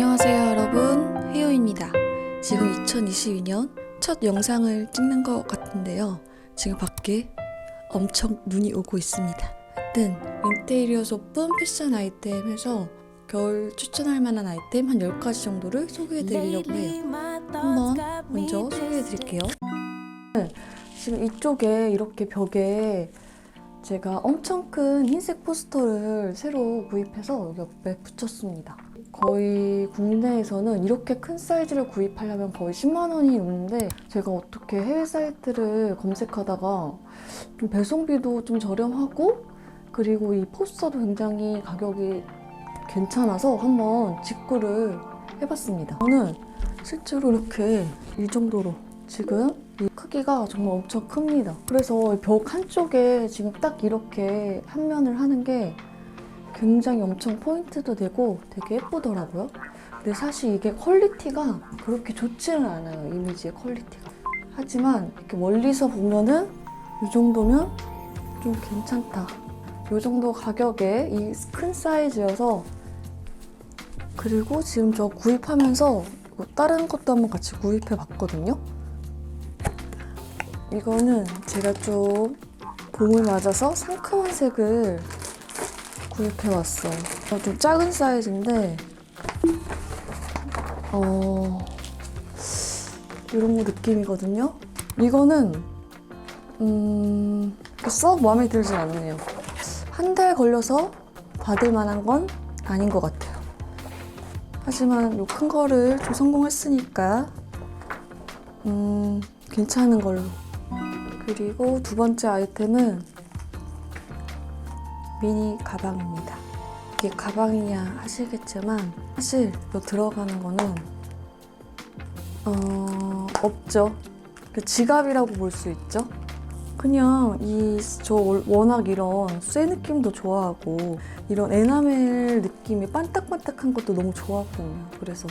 안녕하세요 여러분. 혜요입니다. 지금 2022년 첫 영상을 찍는 것 같은데요. 지금 밖에 엄청 눈이 오고 있습니다. 하여튼 인테리어 소품 패션 아이템에서 겨울 추천할 만한 아이템 한 10가지 정도를 소개해 드리려고 해요. 한번 먼저 소개해 드릴게요. 네, 지금 이쪽에 이렇게 벽에 제가 엄청 큰 흰색 포스터를 새로 구입해서 옆에 붙였습니다. 거의 국내에서는 이렇게 큰 사이즈를 구입하려면 거의 10만 원이 넘는데 제가 어떻게 해외 사이트를 검색하다가 좀 배송비도 좀 저렴하고 그리고 이 포스터도 굉장히 가격이 괜찮아서 한번 직구를 해봤습니다. 저는 실제로 이렇게 이 정도로 지금 이 크기가 정말 엄청 큽니다. 그래서 벽 한쪽에 지금 딱 이렇게 한 면을 하는 게 굉장히 엄청 포인트도 되고 되게 예쁘더라고요. 근데 사실 이게 퀄리티가 그렇게 좋지는 않아요. 이미지의 퀄리티가. 하지만 이렇게 멀리서 보면은 이 정도면 좀 괜찮다. 이 정도 가격에 이 큰 사이즈여서 그리고 지금 저 구입하면서 뭐 다른 것도 한번 같이 구입해 봤거든요. 이거는 제가 좀 봄을 맞아서 상큼한 색을 구입해 왔어요. 어, 좀 작은 사이즈인데, 어, 이런 거 느낌이거든요. 이거는, 음, 썩 마음에 들진 않네요. 한 달 걸려서 받을 만한 건 아닌 것 같아요. 하지만 요큰 거를 좀 성공했으니까, 음, 괜찮은 걸로. 그리고 두 번째 아이템은 미니 가방입니다. 이게 가방이냐 하시겠지만 사실 이 들어가는 거는 어, 없죠. 그 지갑이라고 볼 수 있죠. 그냥 이 저 워낙 이런 쇠 느낌도 좋아하고 이런 에나멜 느낌이 반딱반딱한 것도 너무 좋아하거든요. 그래서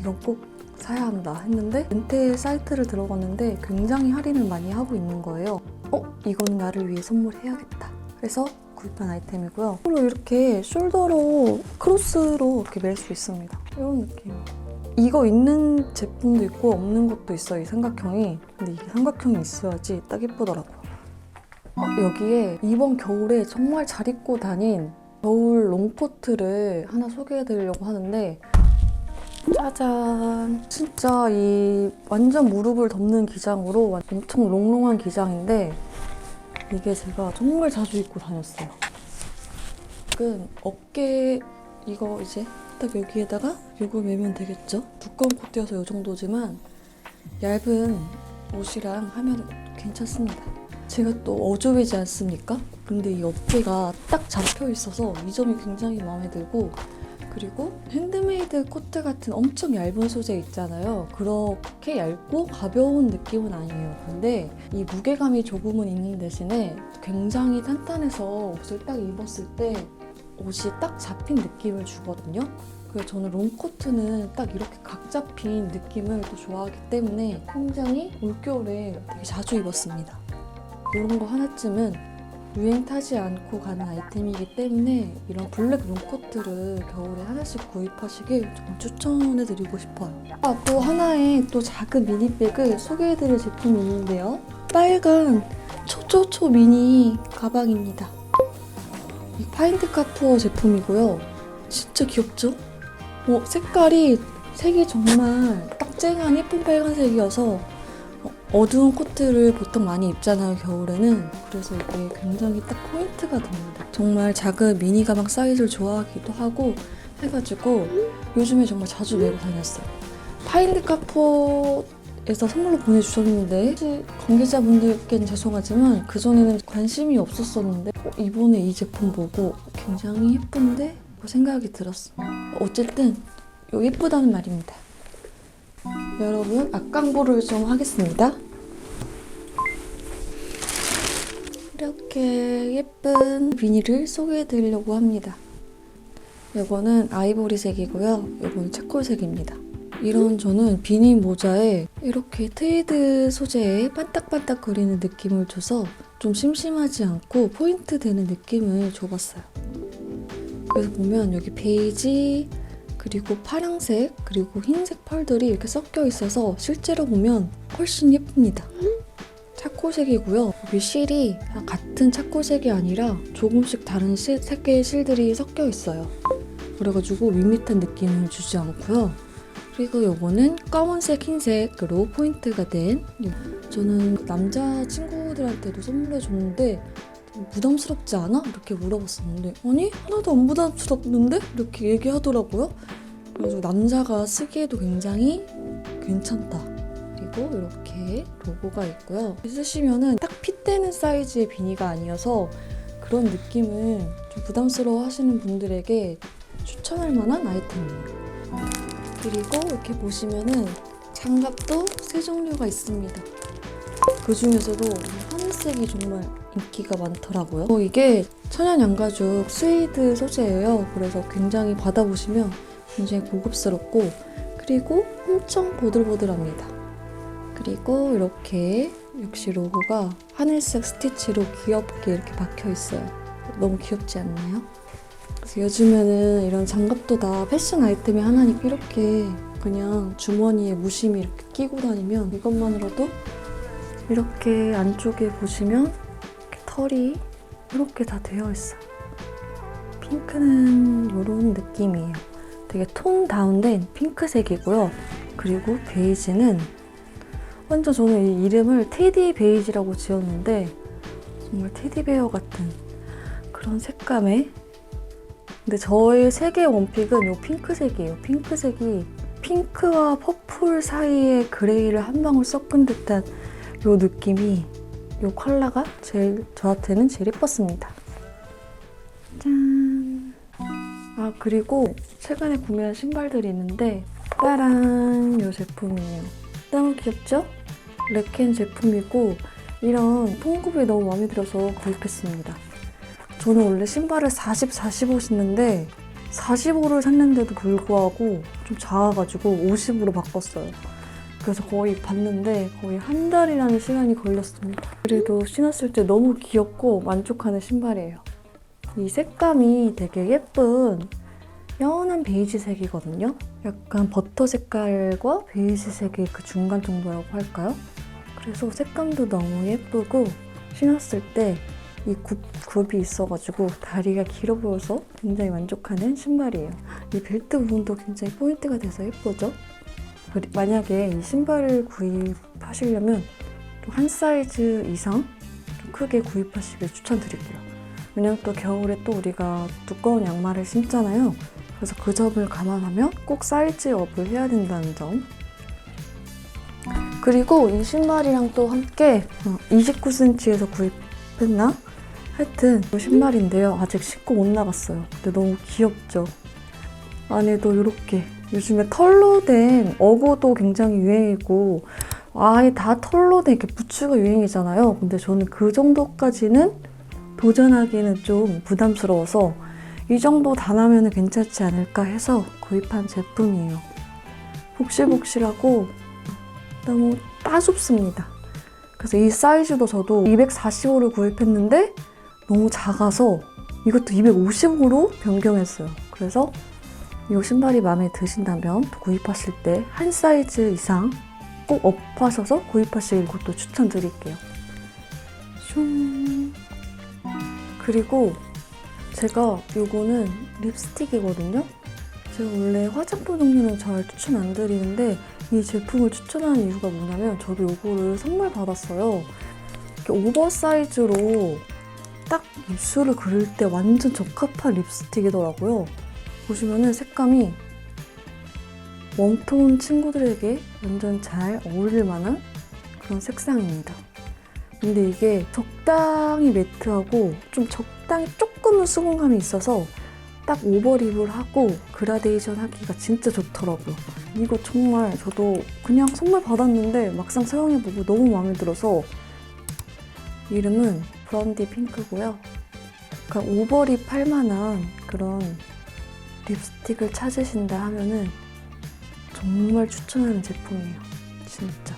이건 꼭 사야 한다 했는데 렌테 사이트를 들어갔는데 굉장히 할인을 많이 하고 있는 거예요. 어? 이건 나를 위해 선물해야겠다. 그래서 구입한 아이템이고요. 그리고 이렇게 숄더로 크로스로 이렇게 멜 수 있습니다. 이런 느낌. 이거 있는 제품도 있고 없는 것도 있어요. 이 삼각형이. 근데 이게 삼각형이 있어야지 딱 예쁘더라고요. 어, 여기에 이번 겨울에 정말 잘 입고 다닌 겨울 롱코트를 하나 소개해드리려고 하는데 짜잔. 진짜 이 완전 무릎을 덮는 기장으로 엄청 롱롱한 기장인데 이게 제가 정말 자주 입고 다녔어요. 지금 어깨 이거 이제 딱 여기에다가 이걸 매면 되겠죠? 두꺼운 코트여서 이 정도지만 얇은 옷이랑 하면 괜찮습니다. 제가 또 어조이지 않습니까? 근데 이 어깨가 딱 잡혀 있어서 이 점이 굉장히 마음에 들고 그리고 핸드메이드 코트 같은 엄청 얇은 소재 있잖아요. 그렇게 얇고 가벼운 느낌은 아니에요. 근데 이 무게감이 조금은 있는 대신에 굉장히 탄탄해서 옷을 딱 입었을 때 옷이 딱 잡힌 느낌을 주거든요. 그래서 저는 롱코트는 딱 이렇게 각 잡힌 느낌을 또 좋아하기 때문에 굉장히 올겨울에 되게 자주 입었습니다. 이런 거 하나쯤은 유행 타지 않고 가는 아이템이기 때문에 이런 블랙 롱코트를 겨울에 하나씩 구입하시길 좀 추천해드리고 싶어요. 아, 또 하나의 또 작은 미니백을 소개해드릴 제품이 있는데요. 빨간 초초초 미니 가방입니다. 이 파인드 카푸어 제품이고요. 진짜 귀엽죠? 어, 색깔이 색이 정말 딱 쨍한 예쁜 빨간색이어서 어두운 코트를 보통 많이 입잖아요, 겨울에는. 그래서 이게 굉장히 딱 포인트가 됩니다. 정말 작은 미니 가방 사이즈를 좋아하기도 하고 해가지고 요즘에 정말 자주 메고 다녔어요. 파인드 카포 에서 선물로 보내주셨는데 혹시 관계자분들께는 죄송하지만 그전에는 관심이 없었었는데 어, 이번에 이 제품 보고 굉장히 예쁜데 뭐 생각이 들었습니다. 어쨌든 요 예쁘다는 말입니다. 여러분 앞광고를 좀 하겠습니다. 이렇게 예쁜 비닐을 소개해드리려고 합니다. 이거는 아이보리색이고요. 이거는 채콜색입니다. 이런 저는 비닐 모자에 이렇게 트위드 소재에 반딱반딱 거리는 느낌을 줘서 좀 심심하지 않고 포인트 되는 느낌을 줘봤어요. 그래서 보면 여기 베이지, 그리고 파랑색 그리고 흰색 펄들이 이렇게 섞여 있어서 실제로 보면 훨씬 예쁩니다. 차코색이고요. 여기 실이 같은 차코색이 아니라 조금씩 다른 실, 색의 실들이 섞여 있어요. 그래가지고 밋밋한 느낌은 주지 않고요. 그리고 요거는 검은색, 흰색으로 포인트가 된 저는 남자 친구들한테도 선물해 줬는데 좀 부담스럽지 않아? 이렇게 물어봤었는데 아니 하나도 안 부담스럽는데? 이렇게 얘기하더라고요. 그래서 남자가 쓰기에도 굉장히 괜찮다. 그리고 이렇게 로고가 있고요. 쓰시면은 딱 핏되는 사이즈의 비니가 아니어서 그런 느낌은 좀 부담스러워 하시는 분들에게 추천할 만한 아이템이에요. 그리고 이렇게 보시면은 장갑도 세 종류가 있습니다. 그 중에서도 하늘색이 정말 인기가 많더라고요. 어, 이게 천연 양가죽 스웨이드 소재예요. 그래서 굉장히 받아보시면 굉장히 고급스럽고 그리고 엄청 보들보들합니다. 그리고 이렇게 역시 로고가 하늘색 스티치로 귀엽게 이렇게 박혀 있어요. 너무 귀엽지 않나요? 그래서 요즘에는 이런 장갑도 다 패션 아이템이 하나니까 이렇게 그냥 주머니에 무심히 이렇게 끼고 다니면 이것만으로도 이렇게 안쪽에 보시면 이렇게 털이 이렇게 다 되어 있어요. 핑크는 이런 느낌이에요. 되게 톤 다운된 핑크색이고요. 그리고 베이지는 완전 저는 이 이름을 테디 베이지라고 지었는데 정말 테디베어 같은 그런 색감의 근데 저의 세계 원픽은 이 핑크색이에요. 핑크색이 핑크와 퍼플 사이에 그레이를 한 방울 섞은 듯한 이 느낌이 이 컬러가 제일 저한테는 제일 예뻤습니다. 짠. 아 그리고 최근에 구매한 신발들이 있는데 짜란 이 제품이에요. 너무 귀엽죠? 레켄 제품이고 이런 통굽이 너무 마음에 들어서 구입했습니다. 저는 원래 신발을 40, 45 신는데 45를 샀는데도 불구하고 좀 작아가지고 50으로 바꿨어요. 그래서 거의 봤는데 거의 한 달이라는 시간이 걸렸습니다. 그래도 신었을 때 너무 귀엽고 만족하는 신발이에요. 이 색감이 되게 예쁜 연한 베이지색이거든요. 약간 버터 색깔과 베이지색의 그 중간 정도라고 할까요? 그래서 색감도 너무 예쁘고 신었을 때 이 굽이 있어가지고 다리가 길어 보여서 굉장히 만족하는 신발이에요. 이 벨트 부분도 굉장히 포인트가 돼서 예쁘죠? 만약에 이 신발을 구입하시려면 또한 사이즈 이상 좀 크게 구입하시길 추천드릴게요. 왜냐면 또 겨울에 또 우리가 두꺼운 양말을 신잖아요. 그래서 그 점을 감안하면 꼭 사이즈 업을 해야 된다는 점. 그리고 이 신발이랑 또 함께 29cm에서 구입했나? 하여튼 이 신발인데요. 아직 신고 못 나갔어요. 근데 너무 귀엽죠? 안에도 이렇게 요즘에 털로 된 어고도 굉장히 유행이고 아예 다 털로 된 이렇게 부츠가 유행이잖아요. 근데 저는 그 정도까지는 도전하기는 좀 부담스러워서 이 정도 단하면 괜찮지 않을까 해서 구입한 제품이에요. 복실복실하고 너무 따숩습니다. 그래서 이 사이즈도 저도 245를 구입했는데 너무 작아서 이것도 250으로 변경했어요. 그래서 이 신발이 마음에 드신다면 구입하실 때 한 사이즈 이상 꼭 업하셔서 구입하시길 것도 추천드릴게요. 슝. 그리고 제가 요거는 립스틱이거든요. 제가 원래 화장품 종류는 잘 추천 안 드리는데 이 제품을 추천하는 이유가 뭐냐면 저도 요거를 선물 받았어요. 이렇게 오버사이즈로 딱 입술을 그릴 때 완전 적합한 립스틱이더라고요. 보시면은 색감이 웜톤 친구들에게 완전 잘 어울릴 만한 그런 색상입니다. 근데 이게 적당히 매트하고 좀 적당히 조금은 수분감이 있어서 딱 오버립을 하고 그라데이션 하기가 진짜 좋더라고요. 이거 정말 저도 그냥 선물 받았는데 막상 사용해보고 너무 마음에 들어서 이름은 브런디 핑크고요. 약간 오버립 할 만한 그런 립스틱을 찾으신다 하면은 정말 추천하는 제품이에요. 진짜.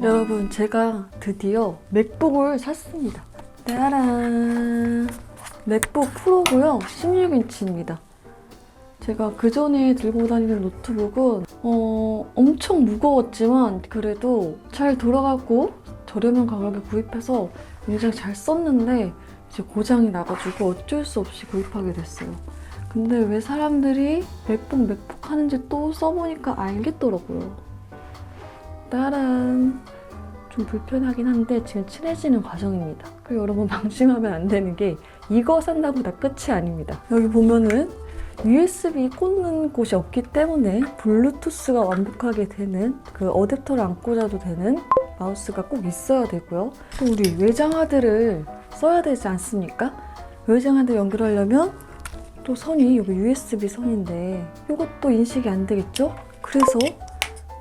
여러분, 제가 드디어 맥북을 샀습니다. 따란! 맥북 프로고요. 16인치입니다. 제가 그 전에 들고 다니는 노트북은 어, 엄청 무거웠지만 그래도 잘 돌아가고 저렴한 가격에 구입해서 굉장히 잘 썼는데 이제 고장이 나가지고 어쩔 수 없이 구입하게 됐어요. 근데 왜 사람들이 맥북 맥북 하는지 또 써보니까 알겠더라고요. 따란 좀 불편하긴 한데 지금 친해지는 과정입니다. 그리고 여러분 방심하면 안 되는 게 이거 산다고 다 끝이 아닙니다. 여기 보면은 USB 꽂는 곳이 없기 때문에 블루투스가 완벽하게 되는 그 어댑터를 안 꽂아도 되는 마우스가 꼭 있어야 되고요. 또 우리 외장하드를 써야 되지 않습니까? 외장하드 연결하려면 또 선이 여기 USB 선인데 이것도 인식이 안 되겠죠? 그래서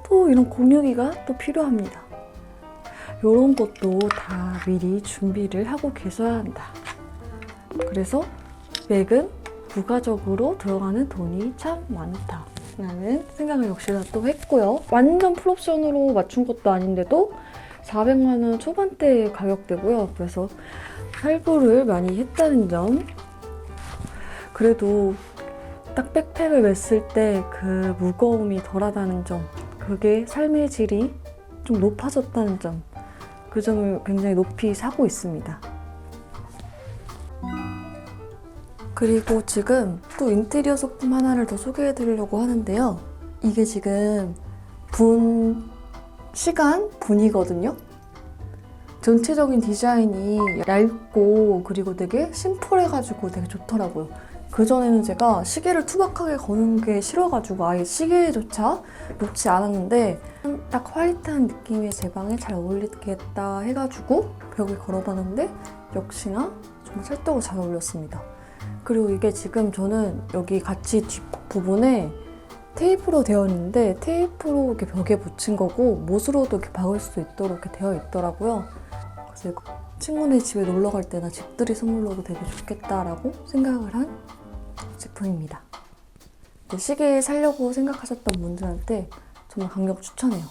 또 이런 공유기가 또 필요합니다. 이런 것도 다 미리 준비를 하고 계셔야 한다. 그래서 맥은 부가적으로 들어가는 돈이 참 많다. 라는 생각을 역시나 또 했고요. 완전 풀옵션으로 맞춘 것도 아닌데도 400만 원 초반대 가격대고요. 그래서 할부를 많이 했다는 점. 그래도 딱 백팩을 맸을 때 그 무거움이 덜하다는 점. 그게 삶의 질이 좀 높아졌다는 점. 그 점을 굉장히 높이 사고 있습니다. 그리고 지금 또 인테리어 소품 하나를 더 소개해 드리려고 하는데요. 이게 지금 분, 시간 분이거든요. 전체적인 디자인이 얇고 그리고 되게 심플해가지고 되게 좋더라고요. 그전에는 제가 시계를 투박하게 거는 게 싫어가지고 아예 시계조차 놓지 않았는데 딱 화이트한 느낌의 제 방에 잘 어울리겠다 해가지고 벽에 걸어봤는데 역시나 정말 찰떡으로 잘 어울렸습니다. 그리고 이게 지금 저는 여기 같이 뒷부분에 테이프로 되어 있는데 테이프로 이렇게 벽에 붙인 거고 못으로도 이렇게 박을 수 있도록 이렇게 되어 있더라고요. 그래서 친구네 집에 놀러 갈 때나 집들이 선물로도 되게 좋겠다라고 생각을 한 제품입니다. 시계 사려고 생각하셨던 분들한테 정말 강력 추천해요.